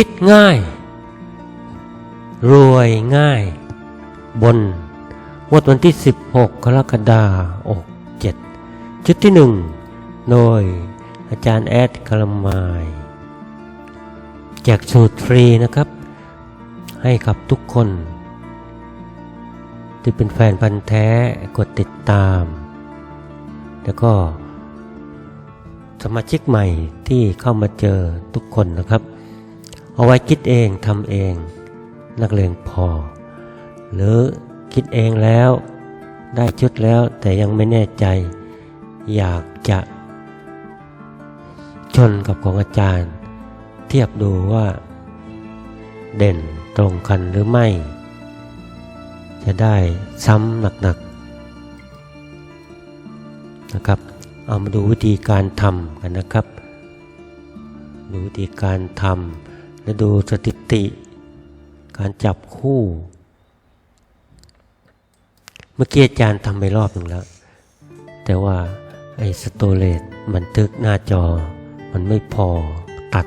คิดง่าย รวยง่าย บนวดวันที่ 16 กรกฎาคม67ชุดที่ 1 โดยอาจารย์แอดกลมาย แจกสูตรฟรีนะครับ ให้กับทุกคน ที่เป็นแฟนพันธ์แท้กดติดตาม แล้วก็สมาชิกใหม่ที่เข้ามาเจอทุกคนนะครับ เอาไว้คิดเองทำเอง นักเลงพอ หรือคิดเองแล้วได้ชุดแล้วแต่ยังไม่แน่ใจ อยากจะชนกับของอาจารย์ เทียบดูว่า เด่นตรงกันหรือไม่ จะได้ซ้ำหนักๆนะครับ เอามาดูวิธีการทำกันนะครับ ดูวิธีการทำ และดูสถิติ การจับคู่ เมื่อกี้อาจารย์ทำไปรอบหนึ่งแล้ว แต่ว่าไอ้สโตเลตบันทึกหน้าจอ มันไม่พอตัด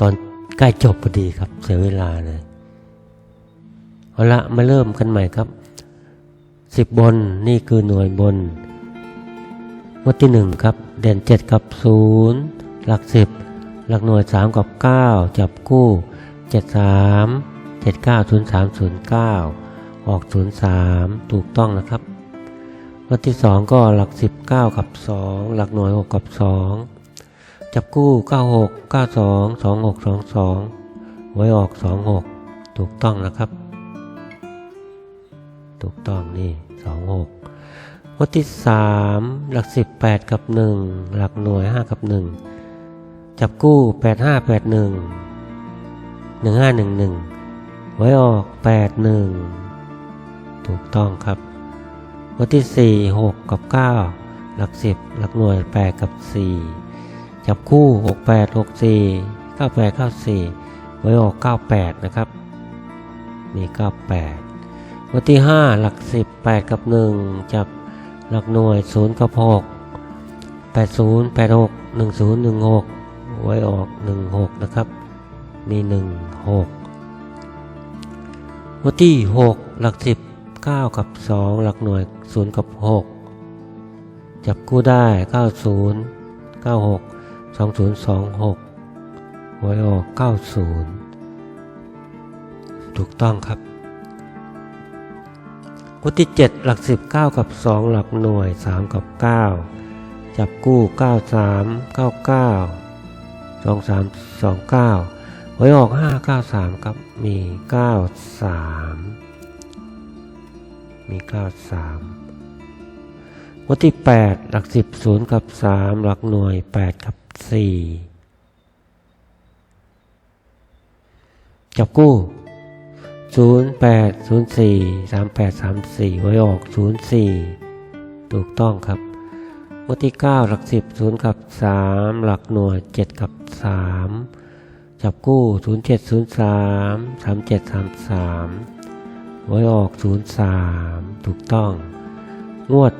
ตอนใกล้จบพอดีครับ เสียเวลาเลยเอาละมาเริ่มกันใหม่ครับสิบบนนี่คือหน่วยบนงวดที่หนึ่งครับ เด่นเจ็ดกับศูนย์หลักสิบ หลักหน่วยสามกับเก้าจับกู้เจ็ดสามเจ็ดเก้าศูนย์สามศูนย์เก้าออกศูนย์สามถูกต้องนะครับงวดที่สองก็หลักสิบเก้ากับสองหลักหน่วยหกกับสองจับกู้เก้าหกเก้าสองสองหกสองสองไว้ออกสองหกถูกต้องนะครับ ถูกต้องนี่สองหกงวดที่สามหลักสิบแปดกับหนึ่งหลักหน่วยห้ากับหนึ่ง จับกู้ 8581 1511 ไว้ออก 81 ถูกต้องครับวันที่ 4 6 กับ 9 หลัก 10 หลักหน่วย 8 กับ 4 จับคู่ 68 64 98 94 ไว้ออก 98 นะครับ มี 98 วันที่ 5 หลัก 10 8 กับ 1 จับหลักหน่วย 0 กับ 6 80 86 10 16 ไว้ออกหนึ่งหกนะครับ มีหนึ่งหกวันที่หกหลักสิบเก้ากับสองหลักหน่วยศูนย์กับหกจับกู้ได้เก้าศูนย์เก้าหกสองศูนย์สองหกไว้ออกเก้าศูนย์ถูกต้องครับวดที่เจ็ดหลักสิบเก้ากับสองหลักหน่วยสามกับเก้าจับกู้เก้าสามเก้าเก้าสองสามสองเก้าไว้ออกห้าเก้าสามครับมีเก้าสามมีเก้าสามงวดที่แปดหลักสิบศูนย์กับสามหลักหน่วยแปดกับสี่จับกู้ศูนย์แปดศูนย์สี่สามแปดสามสี่ไว้ออกศูนย์สี่ถูกต้องครับงวดที่เก้าหลักสิบศูนย์กับสามหลักหน่วยเจ็ดกับ สามจับกู้ศูนย์เจ็ดศูนย์สามสามเจ็ดสามสามไว้ออกศูนย์สามถูกต้อง งวด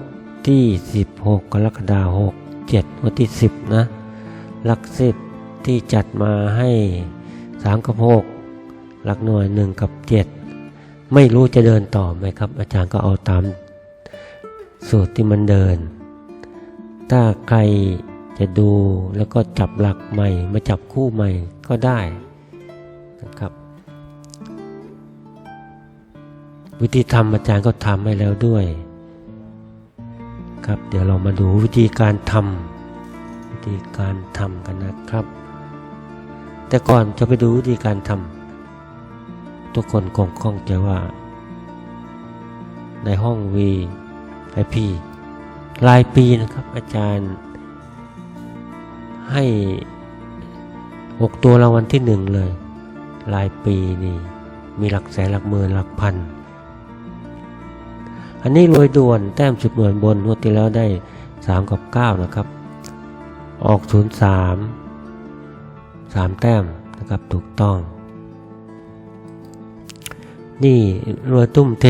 ที่สิบหกกรกฎาคมหกเจ็ดงวดที่สิบนะหลักสิบที่จัดมาให้สามกับหกหลักหน่วยหนึ่งกับเจ็ดไม่รู้จะเดินต่อไหมครับ อาจารย์ก็เอาตามสูตรที่มันเดิน ถ้าใคร จะดูแล้วก็จับหลักใหม่ มาจับคู่ใหม่ก็ได้นะครับ วิธีทำอาจารย์ก็ทำให้แล้วด้วย ครับ เดี๋ยวเรามาดูวิธีการทำวิธีการทำกันนะครับ แต่ก่อนจะไปดูวิธีการทำทุกคนคงคงจะว่า ในห้อง V i p รายปีนะครับ อาจารย์ ให้6ตัวรางวัลที่หนึ่งเลยรายปีนี่มีหลักแสนหลักหมื่นหลักพัน อันนี้รวยด่วนแต้มสิบหน่วยบนงวดที่แล้วได้ 3 กับ 9 นะครับ ออก 0 3 3 แต้มนะครับถูกต้อง นี่รวยตุ้มเท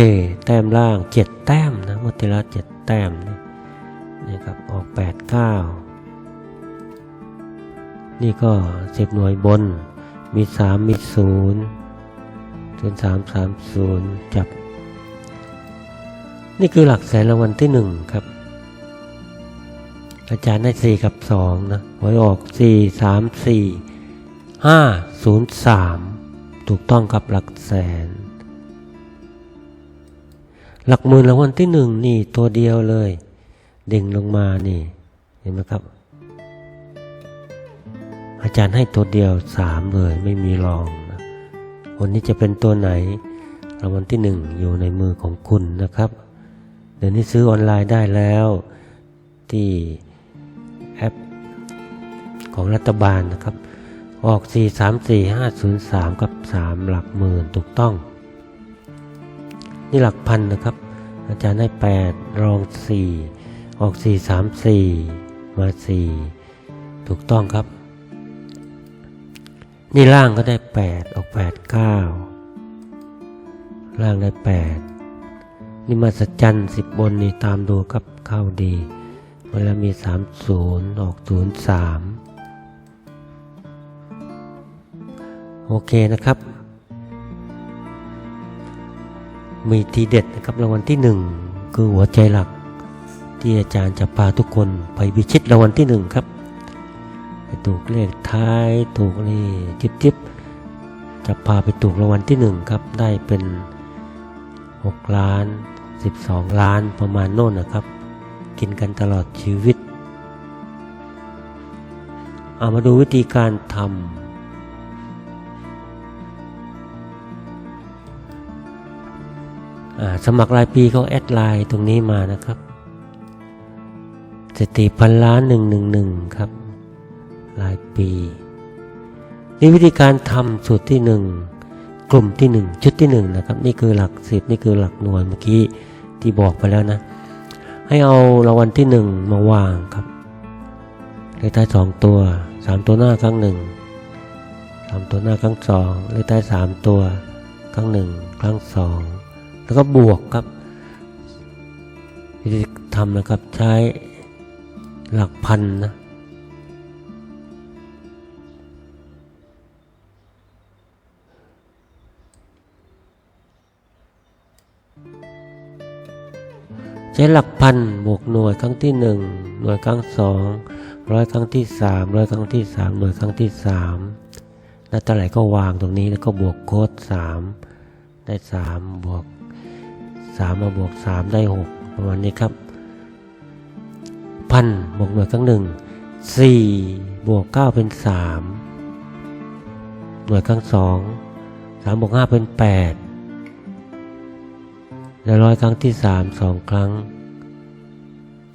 แต้มล่างเจ็ดแต้มนะงวดที่แล้วเจ็ดแต้มนี่นี่ครับออกแปดเก้า นี่ก็สิบหน่วยบน มีสามมีศูนย์ศูนย์สามสามศูนย์จับ นี่คือหลักแสนรางวัลที่หนึ่งครับ อาจารย์ได้สี่กับสองนะหวยออกสี่สามสี่ห้าศูนย์สามถูกต้องกับหลักแสน หลักหมื่นรางวัลที่หนึ่งนี่ตัวเดียวเลยด่งลงมานี่ เห็นไหมครับ อาจารย์ให้ตัวเดียวสามเลยไม่มีรองนะวันนี้จะเป็นตัวไหนรางวัลที่หนึ่งอยู่ในมือของคุณนะครับ เดี๋ยวนี้ซื้อออนไลน์ได้แล้วที่แอปของรัฐบาลนะครับ ออก 4 3 4 5 0 3 กับ 3 หลักหมื่นถูกต้อง นี่หลักพันนะครับ อาจารย์ให้ 8 รอง 4 ออก 4 3 4 มา 4 ถูกต้องครับ นี่ล่างก็ได้8ออก8 9ล่างได้8นี่มาสัจจันสิบบนนี่ตามดูครับเข้าดีเวลามี30ออก03โอเคนะครับ มีทีเด็ดนะครับรางวัลที่หนึ่งคือหัวใจหลัก ที่อาจารย์จะพาทุกคนไปพิชิตรางวัลที่หนึ่งครับ ถูกเลขท้าย ถูกนี่จิบจิบจะพาไปถูกรางวัลที่หนึ่งครับ ได้เป็น 6 ล้าน 12 ล้านประมาณโน่นนะครับ กินกันตลอดชีวิต เอามาดูวิธีการทำสมัครรายปีเขาแอดไลน์ตรงนี้มานะครับสติพันล้านหนึ่งหนึ่งหนึ่งครับ รายปีนี่วิธีการทำสูตรที่หนึ่งกลุ่มที่หนึ่งชุดที่หนึ่งนะครับ นี่คือหลักสิบนี่คือหลักหน่วยเมื่อกี้ที่บอกไปแล้วนะ ให้เอารางวัลที่หนึ่งมาวางครับเลขท้ายสองตัวสามตัวหน้าครั้งหนึ่งสามตัวหน้าครั้งสองเลขท้ายสามตัวครั้งหนึ่งครั้งสองแล้วก็บวกครับวิธีทำนะครับใช้หลักพันนะ ใช้หลักพันบวกหน่วยครั้งที่หนึ่งหน่วยครั้งสองร้อยครั้งที่สามร้อยครั้งที่สามหน่วยครั้งที่สามแล้วเท่าไหร่ก็วางตรงนี้แล้วก็บวกโค้ดสามได้สามบวกสามมาบวกสามได้หกประมาณนี้ครับพันบวกหน่วยครั้งหนึ่งสี่บวกเก้าเป็นสามหน่วยครั้งสองสามบวกห้าเป็นแปด แล้วร้อยครั้งที่สามสองครั้ง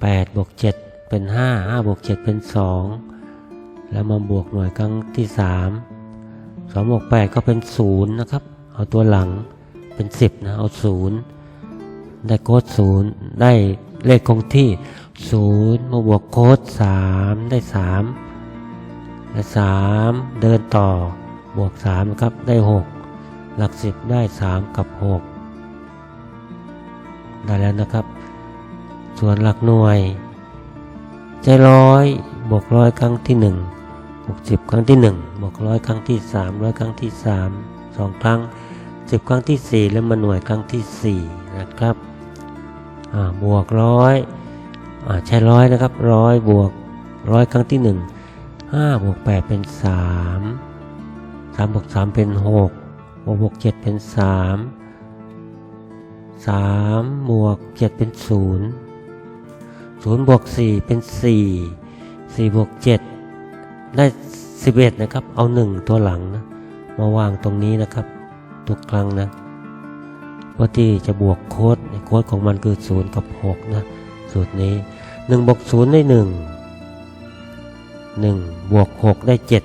แปดบวกเจ็ดเป็นห้าห้าบวกเจ็ดเป็นสองแล้วมาบวกหน่วยครั้งที่สามสองบวกแปดก็เป็นศูนย์นะครับ เอาตัวหลังเป็นสิบนะเอาศูนย์ได้โค้ดศูนย์ได้เลขคงที่ศูนย์มาบวกโค้ดสามได้สามและสามเดินต่อบวกสามครับได้หกหลักสิบได้สามกับหก ได้แล้วนะครับ ส่วนหลักหน่วย ใจร้อยบวกร้อยครั้งที่หนึ่งบวกสิบครั้งที่หนึ่งบวกร้อยครั้งที่สามร้อยครั้งที่สามสองครั้งสิบครั้งที่สี่แล้วมาหน่วยครั้งที่สี่นะครับบวกร้อยใช้ร้อยนะครับร้อยบวกร้อยครั้งที่หนึ่งห้าบวกแปดเป็นสามสามบวกสามเป็นหกบวกบวกเจ็ดเป็นสาม สามบวกเจ็ดเป็นศูนย์ศูนย์บวกสี่เป็นสี่สี่บวกเจ็ดได้สิบเอ็ดนะครับ เอาหนึ่งตัวหลังนะ มาวางตรงนี้นะครับ ทุกครั้งนะว่าที่จะบวกโค้ดโค้ดของมันคือศูนย์กับหกนะ สูตรนี้หนึ่งบวกศูนย์ได้หนึ่งหนึ่งบวกหกได้เจ็ด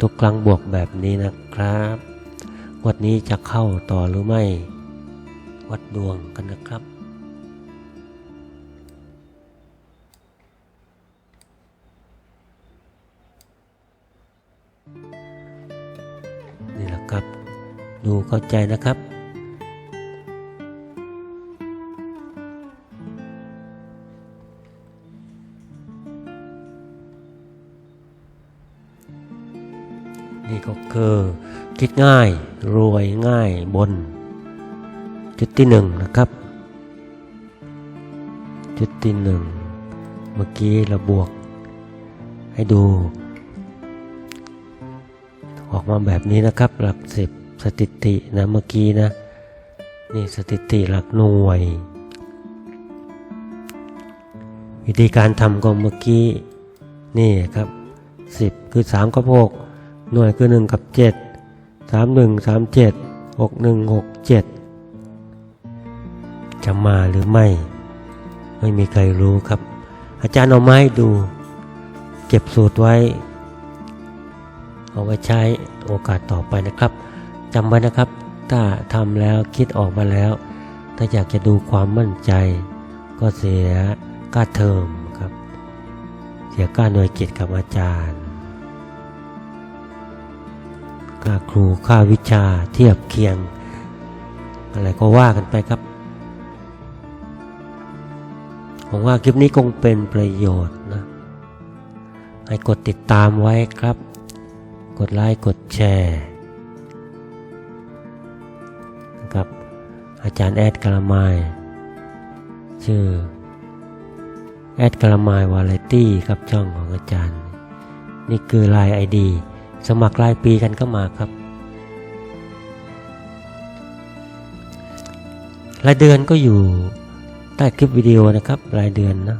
ทุกครั้งบวกแบบนี้นะครับ วันนี้จะเข้าต่อหรือไม่ วัดดวงกันนะครับ นี่แหละครับ ดูเข้าใจนะครับนี่ก็คือคิดง่าย รวยง่ายบน จุดที่หนึ่งนะครับ จุดที่หนึ่งเมื่อกี้เราบวก ให้ดู ออกมาแบบนี้นะครับ หลักสิบสถิตินะเมื่อกี้นะ นี่สถิติหลักหน่วย วิธีการทำก็เมื่อกี้นี่ครับสิบคือสามกับหกหน่วยคือหนึ่งกับเจ็ดสามหนึ่งสามเจะมาหรือไม่ ไม่มีใครรู้ครับ อาจารย์เอาไมาให้ดู เก็บสูตรไว้ เอาไว้ใช้โอกาสต่อไปนะครับจำไว้นะครับ ถ้าทำแล้วคิดออกมาแล้ว ถ้าอยากจะดูความมั่นใจ ก็เสียค่าเทอมครับ เสียค่าหน่วยกิจกับอาจารย์ค่าครูค่าวิชาเทียบเคียง อะไรก็ว่ากันไปครับ ผมว่าคลิปนี้คงเป็นประโยชน์นะ ให้กดติดตามไว้ครับ กดไลค์กดแชร์นะครับ อาจารย์แอดกระมายชื่อแอดกระมายวาไรตี้ครับช่องของอาจารย์ นี่คือไลน์ไอดีสมัครรายปีกันก็มาครับ รายเดือนก็อยู่ ใต้คลิปวิดีโอนะครับ รายเดือนนะ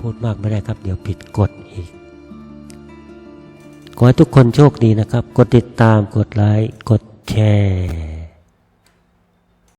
พูดมากไม่ได้ครับ เดี๋ยวผิดกฎอีก ขอให้ทุกคนโชคดีนะครับ กดติดตามกดไลค์กดแชร์